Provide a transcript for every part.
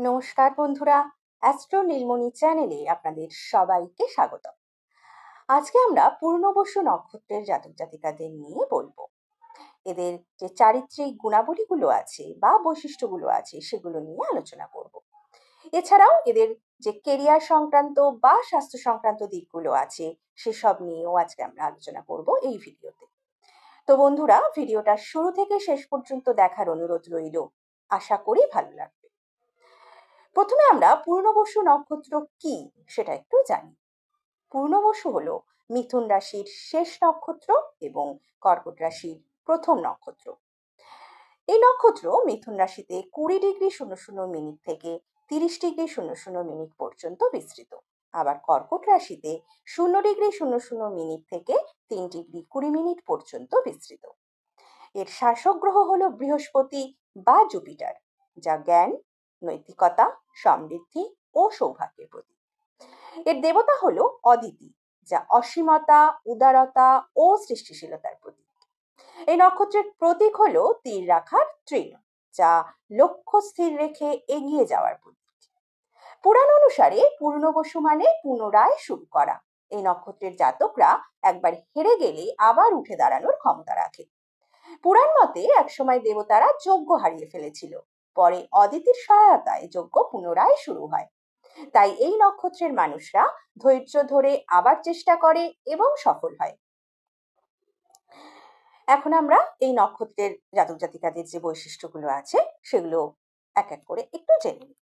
নমস্কার বন্ধুরা অ্যাস্ট্রো নীলমণি চ্যানেলে আপনাদের সবাইকে স্বাগত। আজকে আমরা পূর্ণবসু নক্ষত্রের জাতক জাতিকাদের নিয়ে বলব। এদের যে চারিত্রিক গুণাবলীগুলো আছে বা বৈশিষ্ট্যগুলো আছে সেগুলো নিয়ে আলোচনা করব। এছাড়াও এদের যে কেরিয়ার সংক্রান্ত বা স্বাস্থ্য সংক্রান্ত দিকগুলো আছে সেসব নিয়েও আজকে আমরা আলোচনা করব এই ভিডিওতে। তো বন্ধুরা, ভিডিওটা শুরু থেকে শেষ পর্যন্ত দেখার অনুরোধ রইল। আশা করি ভালো লাগবে। প্রথমে আমরা পূর্ণবসু নক্ষত্র কি সেটা একটু জানি। পূর্ণবসু হলো মিথুন রাশির শেষ নক্ষত্র এবং কর্কট রাশির প্রথম নক্ষত্র। এই নক্ষত্র মিথুন রাশিতে কুড়ি ডিগ্রি শূন্য শূন্য মিনিট থেকে তিরিশ ডিগ্রি শূন্য শূন্য মিনিট পর্যন্ত বিস্তৃত। আবার কর্কট রাশিতে শূন্য ডিগ্রি শূন্য শূন্য মিনিট থেকে তিন ডিগ্রি কুড়ি মিনিট পর্যন্ত বিস্তৃত। এর শাসক গ্রহ হলো বৃহস্পতি বা জুপিটার, যা জ্ঞান নৈতিকতা, সমৃদ্ধি ও সৌভাগ্যের প্রতীক। এর দেবতা হলো অদিতি, যা অসীমতা, উদারতা ও সৃষ্টিশীলতার প্রতীক। এই নক্ষত্রের প্রতীক হলো তীর রাখার তৃণ, যা লক্ষ্য স্থির রেখে এগিয়ে যাওয়ার প্রতীক। পুরাণ অনুসারে পূর্ণবসু মানে পুনরায় শুরু করা। এই নক্ষত্রের জাতকরা একবার হেরে গেলে আবার উঠে দাঁড়ানোর ক্ষমতা রাখে। পুরাণ মতে একসময় দেবতারা যজ্ঞ হারিয়ে ফেলেছিল। পরে অদিতির সহায়তায় যজ্ঞ পুনরায় শুরু হয়। তাই এই নক্ষত্রের মানুষরা ধৈর্য ধরে আবার চেষ্টা করে এবং সফল হয়। এখন আমরা এই নক্ষত্রের জাতক জাতিকাদের যে বৈশিষ্ট্যগুলো আছে, সেগুলো এক এক করে একটু জেনে নিই।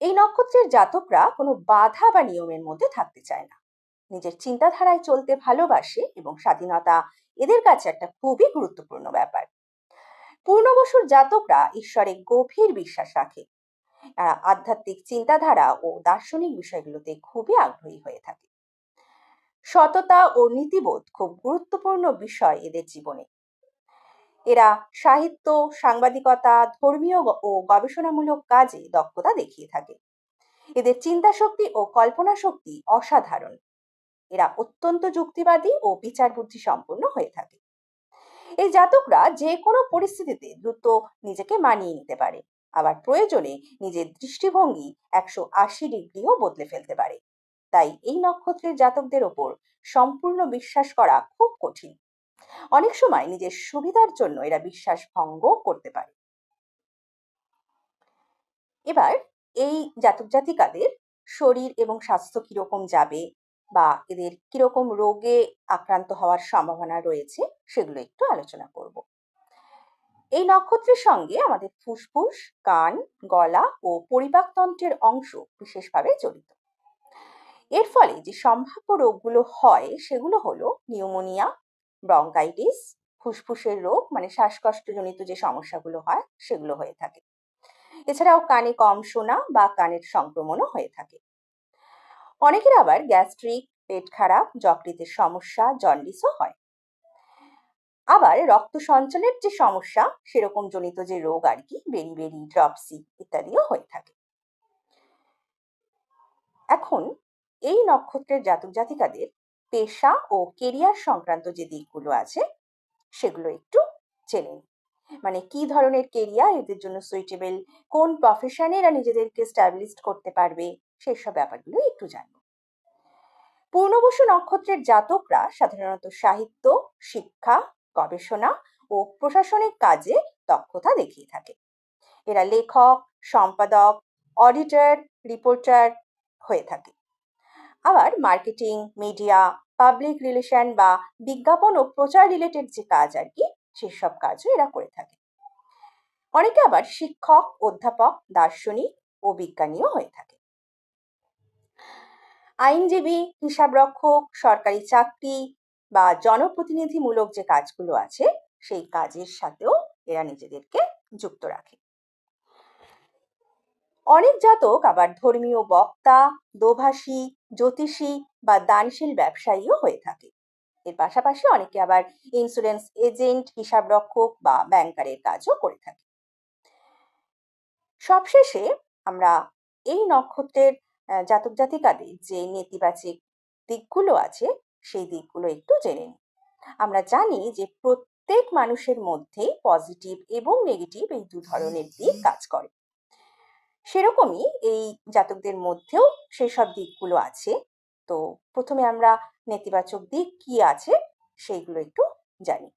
এই নক্ষত্রের জাতকরা কোনো বাধা বা নিয়মের মধ্যে থাকতে চায় না। নিজের চিন্তাধারায় চলতে ভালোবাসে এবং স্বাধীনতা এদের কাছে একটা খুবই গুরুত্বপূর্ণ ব্যাপার। পূর্ণবসুর জাতকরা ঈশ্বরে গভীর বিশ্বাস রাখে। তারা আধ্যাত্মিক চিন্তাধারা ও দার্শনিক বিষয়গুলোতে খুবই আগ্রহী হয়ে থাকে। সততা ও নীতিবোধ খুব গুরুত্বপূর্ণ বিষয় এদের জীবনে। এরা সাহিত্য, সাংবাদিকতা, ধর্মীয় ও গবেষণামূলক কাজে দক্ষতা দেখিয়ে থাকে। এদের চিন্তা শক্তি ও কল্পনা শক্তি অসাধারণ। এরা অত্যন্ত যুক্তিবাদী ও বিচার বুদ্ধি সম্পন্ন হয়ে থাকে। এই জাতকরা যে কোনো পরিস্থিতিতে দ্রুত নিজেকে মানিয়ে নিতে পারে। আবার প্রয়োজনে নিজের দৃষ্টিভঙ্গি একশো আশি ডিগ্রিও বদলে ফেলতে পারে। তাই এই নক্ষত্রের জাতকদের ওপর সম্পূর্ণ বিশ্বাস করা খুব কঠিন। অনেক সময় নিজের সুবিধার জন্য এরা বিশ্বাস ভঙ্গ করতে পারে। এবার এই জাতক জাতিকাদের শরীর এবং স্বাস্থ্য কীরকম যাবে বা এদের কীরকম রোগে আক্রান্ত হওয়ার সম্ভাবনা রয়েছে, সেগুলো একটু আলোচনা করব। এই নক্ষত্রের সঙ্গে আমাদের ফুসফুস, কান, গলা ও পরিপাকতন্ত্রের অংশ বিশেষভাবে জড়িত। এর ফলে যে সম্ভাব্য রোগগুলো হয়, সেগুলো হলো নিউমোনিয়া, ব্রঙ্কাইটিস, ফুসফুসের রোগ মানে শ্বাসকষ্টজনিত যে সমস্যাগুলো হয়, সেগুলো হয়ে থাকে। এছাড়াও কানে কম শোনা বা কানের সংক্রমণও হয়ে থাকে। অনেকের আবার গ্যাস্ট্রিক, পেট খারাপ, যকৃতের সমস্যা, জন্ডিসও হয়। আবার রক্ত সঞ্চালের যে সমস্যা, সেরকম জনিত যে রোগ আর কি, বেরি বেরি, ড্রপসি ইত্যাদিও হয়ে থাকে। এখন এই নক্ষত্রের জাতক জাতিকাদের পেশা ও কেরিয়ার সংক্রান্ত যে দিকগুলো আছে, সেগুলো একটু নিই। মানে কি ধরনের কেরিয়ার, এদের জন্য সুইটেবল কোন প্রফেশনে এরা নিজেদেরকে স্ট্যাবলিশড করতে পারবে সেসব ব্যাপারগুলো একটু জানব। পূর্ণবসু নক্ষত্রের জাতকরা সাধারণত সাহিত্য, শিক্ষা, গবেষণা ও প্রশাসনিক কাজে দক্ষতা দেখিয়ে থাকে। এরা লেখক, সম্পাদক অডিটর রিপোর্টার হয়ে থাকে। আবার মার্কেটিং মিডিয়া পাবলিক রিলেশন বা বিজ্ঞাপন ও প্রচার রিলেটেড যে কাজ আর কি, সেসব কাজও এরা করে থাকে। অনেকে আবার শিক্ষক, অধ্যাপক, দার্শনিক ও বিজ্ঞানীও হয়ে থাকে। আইনজীবী হিসাবরক্ষক সরকারি চাকরি বা জনপ্রতিনিধিমূলক যে কাজগুলো আছে, সেই কাজের সাথেও এরা নিজেদেরকে যুক্ত রাখে। অনেক জাতক আবার ধর্মীয় বক্তা, দোভাষী, জ্যোতিষী বা দানশীল ব্যবসায়ীও হয়ে থাকে। এর পাশাপাশি অনেকে আবার ইন্স্যুরেন্স এজেন্ট হিসাবরক্ষক বা ব্যাংকারের কাজও করে থাকে। সবশেষে আমরা এই নক্ষত্রের জাতক জাতিকাদের যে নেতিবাচক দিকগুলো আছে, সেই দিকগুলো একটু জেনে নিই। আমরা জানি যে প্রত্যেক মানুষের মধ্যেই পজিটিভ এবং নেগেটিভ এই দু ধরনের দিক কাজ করে। সেরকমই এই জাতকদের মধ্যেও সেসব দিকগুলো আছে। তো প্রথমে আমরা নেতিবাচক দিক কি আছে, সেইগুলো একটু জানি।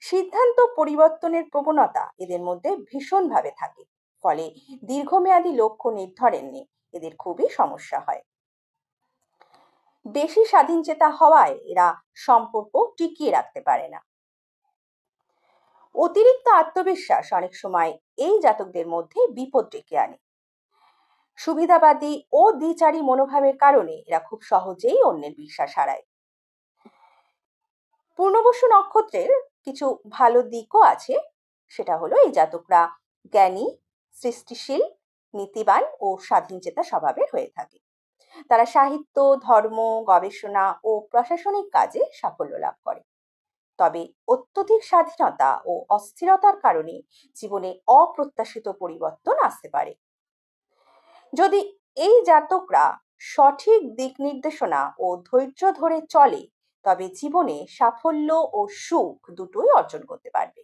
সিদ্ধান্ত পরিবর্তনের প্রবণতা এদের মধ্যে ভীষণভাবে থাকে। ফলে দীর্ঘমেয়াদী লক্ষ্য নির্ধারণে এদের খুবই সমস্যা হয়। বেশি স্বাধীনচেতা হওয়ায় এরা সম্পর্ক টিকিয়ে রাখতে পারে না। অতিরিক্ত আত্মবিশ্বাস অনেক সময় এই জাতকদের মধ্যে বিপদ ডেকে আনে। সুবিধাবাদী ও দ্বিচারী মনোভাবের কারণে এরা খুব সহজেই অন্যের বিশ্বাস হারায়। পূর্ণবসু নক্ষত্রের কিছু ভালো দিকও আছে, সেটা হলো এই জাতকরা জ্ঞানী, সৃষ্টিশীল নীতিবান ও স্বাধীনচেতা স্বভাবের হয়ে থাকে। তারা সাহিত্য, ধর্ম, গবেষণা ও প্রশাসনিক কাজে সাফল্য লাভ করে। তবে অত্যধিক স্বাধীনতা ও অস্থিরতার কারণে জীবনে অপ্রত্যাশিত পরিবর্তন আসতে পারে। যদি এই জাতকরা সঠিক দিক নির্দেশনা ও ধৈর্য ধরে চলে, তবে জীবনে সাফল্য ও সুখ দুটোই অর্জন করতে পারবে।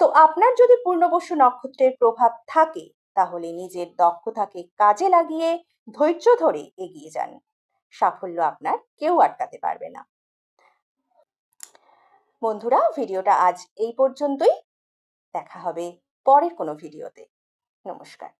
তো আপনার যদি পূর্ণবসু নক্ষত্রের প্রভাব থাকে তাহলে নিজের দক্ষতাকে কাজে লাগিয়ে ধৈর্য ধরে এগিয়ে যান। সাফল্য আপনার কেউ আটকাতে পারবে না। বন্ধুরা, ভিডিওটা আজ এই পর্যন্তই। দেখা হবে পরের কোনো ভিডিওতে। নমস্কার।